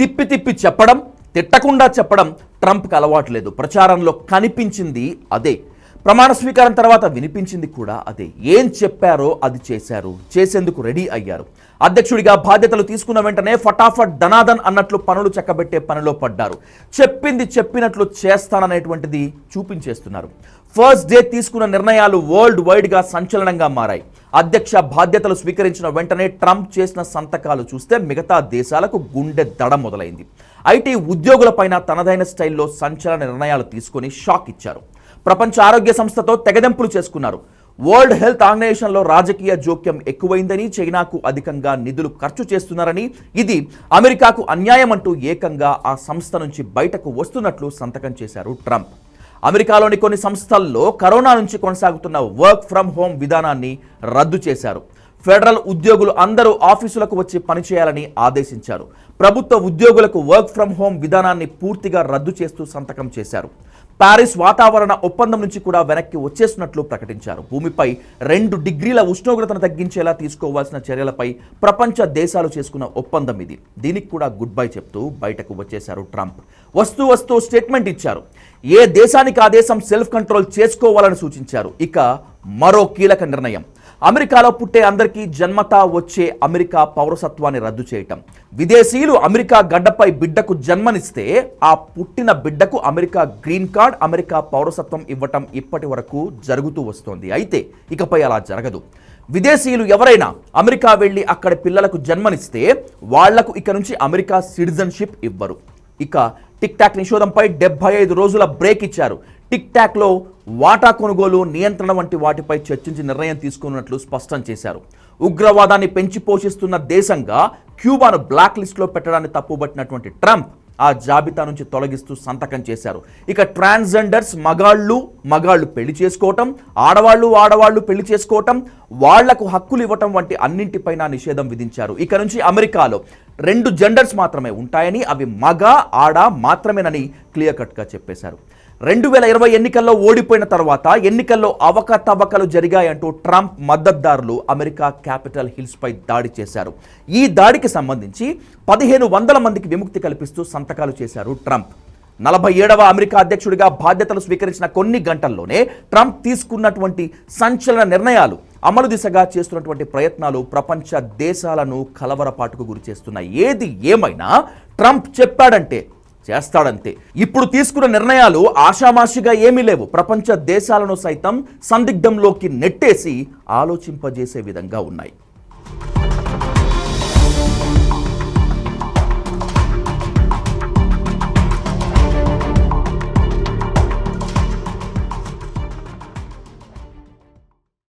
తిప్పి తిప్పి చెప్పడం తిట్టకుండా చెప్పడం ట్రంప్కి అలవాటు లేదు. ప్రచారంలో కనిపించింది అదే. ప్రమాణ స్వీకారం తర్వాత వినిపించింది కూడా అదే. ఏం చెప్పారో అది చేశారు. చేసేందుకు రెడీ అయ్యారు. అధ్యక్షుడిగా బాధ్యతలు తీసుకున్న వెంటనే ఫటాఫట్ ధనాదన్ అన్నట్లు పనులు చక్కబెట్టే పనిలో పడ్డారు. చెప్పింది చెప్పినట్లు చేస్తాననేటువంటిది చూపించేస్తున్నారు. ఫస్ట్ డే తీసుకున్న నిర్ణయాలు వరల్డ్ వైడ్గా సంచలనంగా మారాయి. అధ్యక్ష బాధ్యతలు స్వీకరించిన వెంటనే ట్రంప్ చేసిన సంతకాలు చూస్తే మిగతా దేశాలకు గుండె దడ మొదలైంది. ఐటీ ఉద్యోగులపైన తనదైన స్టైల్లో సంచలన నిర్ణయాలు తీసుకొని షాక్ ఇచ్చారు. ప్రపంచ ఆరోగ్య సంస్థతో తెగదెంపులు చేసుకున్నారు. వరల్డ్ హెల్త్ ఆర్గనైజేషన్లో రాజకీయ జోక్యం ఎక్కువైందని చైనాకు అధికంగా నిధులు ఖర్చు చేస్తున్నారని ఇది అమెరికాకు అన్యాయం అంటూ ఏకంగా ఆ సంస్థ నుంచి బయటకు వస్తున్నట్లు సంతకం చేశారు ట్రంప్. అమెరికాలోని కొన్ని సంస్థల్లో కరోనా నుంచి కొనసాగుతున్న వర్క్ ఫ్రం హోమ్ విధానాన్ని రద్దు చేశారు. ఫెడరల్ ఉద్యోగులు అందరూ ఆఫీసులకు వచ్చి పనిచేయాలని ఆదేశించారు. ప్రభుత్వ ఉద్యోగులకు వర్క్ ఫ్రం హోమ్ విధానాన్ని పూర్తిగా రద్దు చేస్తూ సంతకం చేశారు. పారిస్ వాతావరణ ఒప్పందం నుంచి కూడా వెనక్కి వచ్చేస్తున్నట్లు ప్రకటించారు. భూమిపై రెండు డిగ్రీల ఉష్ణోగ్రతను తగ్గించేలా తీసుకోవాల్సిన చర్యలపై ప్రపంచ దేశాలు చేసుకున్న ఒప్పందం ఇది. దీనికి కూడా గుడ్ బై చెప్తూ బయటకు వచ్చేశారు ట్రంప్. వస్తూ వస్తూ స్టేట్మెంట్ ఇచ్చారు. ఏ దేశానికి ఆ దేశం సెల్ఫ్ కంట్రోల్ చేసుకోవాలని సూచించారు. ఇక మరో కీలక నిర్ణయం. అమెరికాలో పుట్టే అందరికీ జన్మతా వచ్చే అమెరికా పౌరసత్వాన్ని రద్దు చేయటం. విదేశీయులు అమెరికా గడ్డపై బిడ్డకు జన్మనిస్తే ఆ పుట్టిన బిడ్డకు అమెరికా గ్రీన్ కార్డ్ అమెరికా పౌరసత్వం ఇవ్వటం ఇప్పటి వరకు జరుగుతూ వస్తోంది. అయితే ఇకపై అలా జరగదు. విదేశీయులు ఎవరైనా అమెరికా వెళ్ళి అక్కడ పిల్లలకు జన్మనిస్తే వాళ్ళకు ఇక నుంచి అమెరికా సిటిజన్షిప్ ఇవ్వరు. ఇక టిక్ టాక్ నిషేధంపై డెబ్బై ఐదు రోజుల బ్రేక్ ఇచ్చారు. టిక్ టాక్లో వాటా కొనుగోలు నియంత్రణ వంటి వాటిపై చర్చించి నిర్ణయం తీసుకున్నట్లు స్పష్టం చేశారు. ఉగ్రవాదాన్ని పెంచి పోషిస్తున్న దేశంగా క్యూబాను బ్లాక్ లిస్ట్లో పెట్టడాన్ని తప్పుబట్టినటువంటి ట్రంప్ ఆ జాబితా నుంచి తొలగిస్తూ సంతకం చేశారు. ఇక ట్రాన్స్జెండర్స్ మగాళ్ళు మగాళ్ళు పెళ్ళి చేసుకోవటం ఆడవాళ్ళు ఆడవాళ్ళు పెళ్ళి చేసుకోవటం వాళ్ళకు హక్కులు ఇవ్వటం వంటి అన్నింటిపైన నిషేధం విధించారు. ఇక నుంచి అమెరికాలో రెండు జెండర్స్ మాత్రమే ఉంటాయని అవి మగ ఆడ మాత్రమేనని క్లియర్ కట్గా చెప్పేశారు. రెండు వేల ఇరవై ఎన్నికల్లో ఓడిపోయిన తర్వాత ఎన్నికల్లో అవకతవకలు జరిగాయంటూ ట్రంప్ మద్దతుదారులు అమెరికా క్యాపిటల్ హిల్స్పై దాడి చేశారు. ఈ దాడికి సంబంధించి పదిహేను వందల మందికి విముక్తి కల్పిస్తూ సంతకాలు చేశారు ట్రంప్. నలభై ఏడవ అమెరికా అధ్యక్షుడిగా బాధ్యతలు స్వీకరించిన కొన్ని గంటల్లోనే ట్రంప్ తీసుకున్నటువంటి సంచలన నిర్ణయాలు అమలు దిశగా చేస్తున్నటువంటి ప్రయత్నాలు ప్రపంచ దేశాలను కలవరపాటుకు గురి చేస్తున్నాయి ఏది ఏమైనా ట్రంప్ చెప్పాడంటే చేస్తాడంతే. ఇప్పుడు తీసుకున్న నిర్ణయాలు ఆషామాషిగా ఏమీ లేవు. ప్రపంచ దేశాలను సైతం సందిగ్ధంలోకి నెట్టేసి ఆలోచింపజేసే విధంగా ఉన్నాయి.